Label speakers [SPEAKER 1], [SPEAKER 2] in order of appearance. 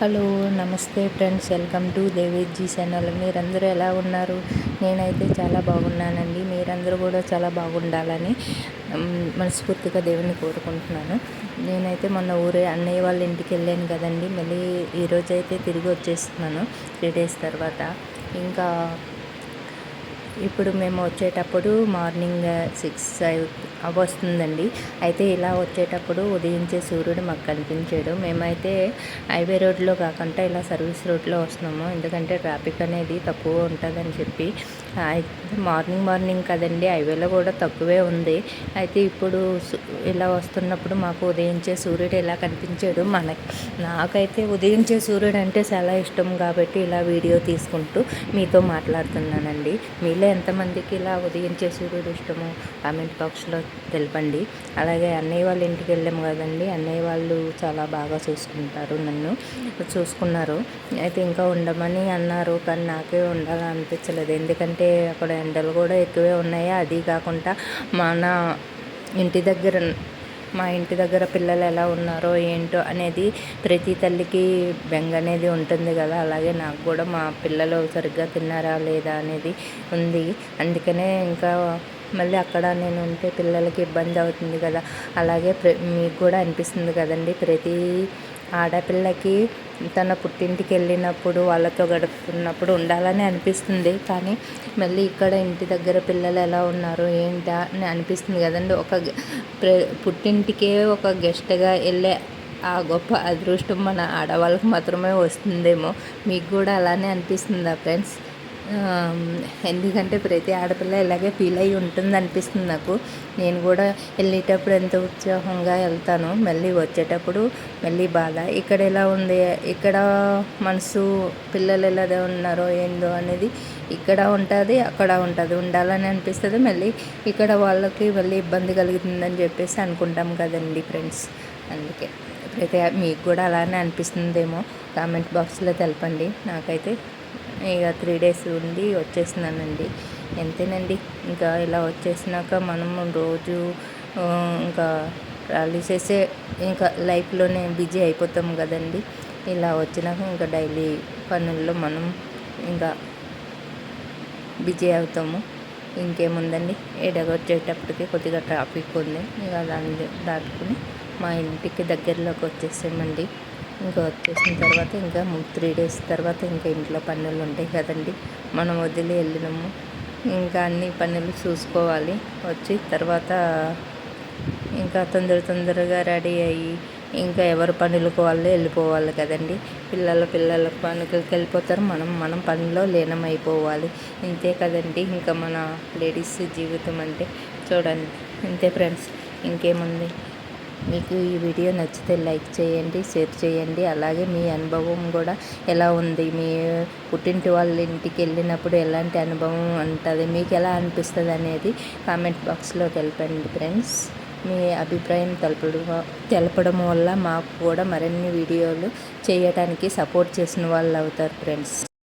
[SPEAKER 1] Hello నమస్తే friends. Welcome to దేవేజీ channel. మీరందరూ ఎలా ఉన్నారు? నేనైతే చాలా బాగున్నానండి. మీరందరూ కూడా చాలా బాగుండాలని మనస్ఫూర్తిగా దేవుని కోరుకుంటున్నాను. నేనైతే మొన్న ఊరే అన్నయ్య వాళ్ళ ఇంటికి వెళ్ళాను కదండి. మళ్ళీ ఈరోజు అయితే తిరిగి వచ్చేస్తున్నాను. త్రీ డేస్ తర్వాత. ఇంకా ఇప్పుడు మేము వచ్చేటప్పుడు మార్నింగ్ సిక్స్ వస్తుందండి. అయితే ఇలా వచ్చేటప్పుడు ఉదయించే సూర్యుడు మాకు కనిపించాడు. మేమైతే హైవే రోడ్లో కాకుండా ఇలా సర్వీస్ రోడ్లో వస్తున్నాము. ఎందుకంటే ట్రాఫిక్ అనేది తక్కువ ఉంటుందని చెప్పి మార్నింగ్ మార్నింగ్ కదండి హైవేలో కూడా తక్కువే ఉంది. అయితే ఇప్పుడు ఇలా వస్తున్నప్పుడు మాకు ఉదయించే సూర్యుడు ఇలా కనిపించాడు? మనకి నాకైతే ఉదయించే సూర్యుడు అంటే చాలా ఇష్టం కాబట్టి ఇలా వీడియో తీసుకుంటూ మీతో మాట్లాడుతున్నానండి. మీలో ఎంతమందికి ఇలా ఉదయించే సూర్యుడు ఇష్టము కామెంట్ బాక్స్లో తెలపండి. అలాగే అన్నయ్య వాళ్ళ ఇంటికి వెళ్ళాము కదండి అన్నయ్య వాళ్ళు చాలా బాగా చూసుకుంటారు నన్ను చూసుకున్నారు. అయితే ఇంకా ఉండమని అన్నారు కానీ నాకే ఉండాలని అనిపించలేదు ఎందుకంటే అక్కడ ఎండలు కూడా ఎక్కువే ఉన్నాయి. అది కాకుండా మన ఇంటి దగ్గర మా ఇంటి దగ్గర పిల్లలు ఎలా ఉన్నారో ఏంటో అనేది ప్రతి తల్లికి బెంగ అనేది ఉంటుంది కదా. అలాగే నాకు కూడా మా పిల్లలు సరిగ్గా తిన్నారా లేదా అనేది ఉంది. అందుకనే ఇంకా మళ్ళీ అక్కడ నేను ఉంటే పిల్లలకి ఇబ్బంది అవుతుంది కదా. అలాగే మీకు కూడా అనిపిస్తుంది కదండి. ప్రతి ఆడపిల్లకి తన పుట్టింటికి వెళ్ళినప్పుడు వాళ్ళతో గడుపుతున్నప్పుడు ఉండాలని అనిపిస్తుంది. కానీ మళ్ళీ ఇక్కడ ఇంటి దగ్గర పిల్లలు ఎలా ఉన్నారు ఏంటా అని అనిపిస్తుంది కదండి. ఒక పుట్టింటికే ఒక గెస్ట్గా వెళ్ళే ఆ గొప్ప అదృష్టం మన ఆడవాళ్ళకి మాత్రమే వస్తుందేమో. మీకు కూడా అలానే అనిపిస్తుందా ఫ్రెండ్స్? ఎందుకంటే ప్రతి ఆడపిల్ల ఇలాగే ఫీల్ అయ్యి ఉంటుంది అనిపిస్తుంది నాకు. నేను కూడా వెళ్ళేటప్పుడు ఎంత ఉత్సాహంగా వెళ్తాను మళ్ళీ వచ్చేటప్పుడు మళ్ళీ బాధ. ఇక్కడ ఎలా ఉంది? ఇక్కడ మనసు పిల్లలు ఎలా ఉన్నారో ఏందో అనేది ఇక్కడ ఉంటుంది అక్కడ ఉంటుంది. ఉండాలని అనిపిస్తుంది మళ్ళీ ఇక్కడ వాళ్ళకి మళ్ళీ ఇబ్బంది కలుగుతుందని చెప్పేసి అనుకుంటాం కదండి ఫ్రెండ్స్. అందుకే ప్రతి మీకు కూడా అలానే అనిపిస్తుందేమో కామెంట్ బాక్స్లో తెలపండి. నాకైతే ఇక త్రీ డేస్ ఉండి వచ్చేసినానండి. ఎంతేనండి? ఇంకా ఇలా వచ్చేసినాక మనము రోజు ఇంకా చేసే ఇంకా లైఫ్లోనే బిజీ అయిపోతాం కదండి. ఇలా వచ్చినాక ఇంకా డైలీ పనుల్లో మనం ఇంకా బిజీ అవుతాము. ఇంకేముందండి? ఎడగొచ్చేటప్పటికి కొద్దిగా ట్రాఫిక్ ఉంది. ఇక దాన్ని దాటుకుని మా ఇంటికి దగ్గరలోకి వచ్చేసామండి. ఇంకా వచ్చేసిన తర్వాత ఇంకా త్రీ డేస్ తర్వాత ఇంకా ఇంట్లో పనులు ఉంటాయి కదండి. మనం వదిలి వెళ్ళినాము. ఇంకా అన్ని పనులు చూసుకోవాలి. వచ్చి తర్వాత ఇంకా తొందర తొందరగా రెడీ అయ్యి ఇంకా ఎవరి పనులకు వాళ్ళు వెళ్ళిపోవాలి కదండి. పిల్లల పిల్లల పనులకి వెళ్ళిపోతారు. మనం మనం పనిలో లీనమైపోవాలి. ఇంతే కదండి. ఇంకా మన లేడీస్ జీవితం అంటే చూడండి. ఇంతే ఫ్రెండ్స్. ఇంకేముంది? మీకు ఈ వీడియో నచ్చితే లైక్ చేయండి షేర్ చేయండి. అలాగే మీ అనుభవం కూడా ఎలా ఉంది? మీ పుట్టింటి వాళ్ళ ఇంటికి వెళ్ళినప్పుడు ఎలాంటి అనుభవం ఉంటుంది? మీకు ఎలా అనిపిస్తుంది అనేది కామెంట్ బాక్స్లో తెలపండి ఫ్రెండ్స్. మీ అభిప్రాయం తెలపడం తెలపడం వల్ల మాకు కూడా మరిన్ని వీడియోలు చేయడానికి సపోర్ట్ చేసిన వాళ్ళు అవుతారు ఫ్రెండ్స్.